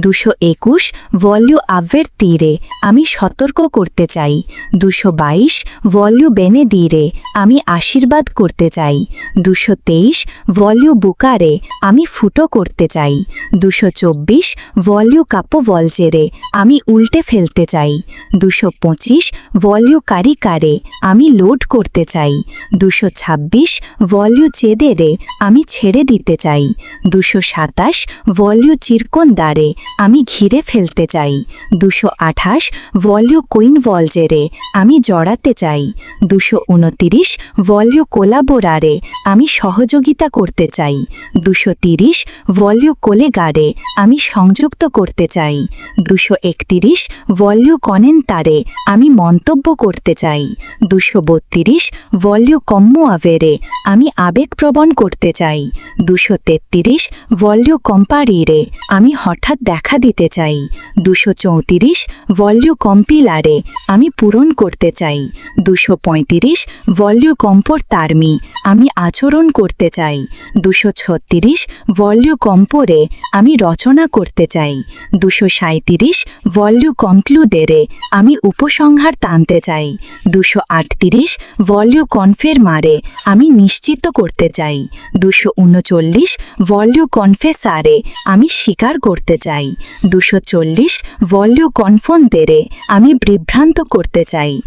দুশো একুশ ভলিউ আভের তীরে আমি সতর্ক করতে চাই। দুশো বাইশ ভলিউ বেনে দিরে আমি আশীর্বাদ করতে চাই। দুশো তেইশ ভলিউ বুকারে আমি ফুটো করতে চাই। দুশো চব্বিশ ভলিউ কাপো ভলচেরে আমি উল্টে ফেলতে চাই। দুশো পঁচিশ ভলিউ কারিকারে আমি লোড করতে চাই। দুশো ছাব্বিশ ভলিউ চেদেরে আমি ছেড়ে দিতে চাই। দুশো সাতাশ ভলিউ চিরকন দ্বারে, আমি ঘিরে ফেলতে চাই। দুশো আঠাশ ভলিউ কুইন ভলজেরে আমি জড়াতে চাই। দুশো উনতিরিশ ভলিউ কোলাবোরারে আমি সহযোগিতা করতে চাই। দুশো তিরিশ ভলিউ কোলেগারে আমি সংযুক্ত করতে চাই। দুশো একতিরিশ ভলিউ কনেন্তারে আমি মন্তব্য করতে চাই। দুশো বত্রিশ ভলিউ কম্ম আভেরে আমি আবেগপ্রবণ করতে চাই। দুশো তেত্রিশ ভলিউ কম্পারিরে আমি হঠাৎ দেখা দিতে চাই। দুশো চৌত্রিশ ভলিউ কম্পিলারে আমি পূরণ করতে চাই। দুশো পঁয়ত্রিশ ভলিউ কম্পোর তার্মি আমি আচরণ করতে চাই। দুশো ছত্রিশ ভলিউ কম্পোরে আমি রচনা করতে চাই। দুশো সাঁত্রিশ ভলিউ কনক্লুদেরে আমি উপসংহার টানতে চাই। দুশো আটত্রিশ ভলিউ কনফের মারে আমি নিশ্চিত করতে চাই। দুশো উনচল্লিশ ভলিউ কনফেসারে আমি স্বীকার করতে চাই। দুশো চল্লিশ ভলিউ কনফোন আমি বিভ্রান্ত করতে চাই।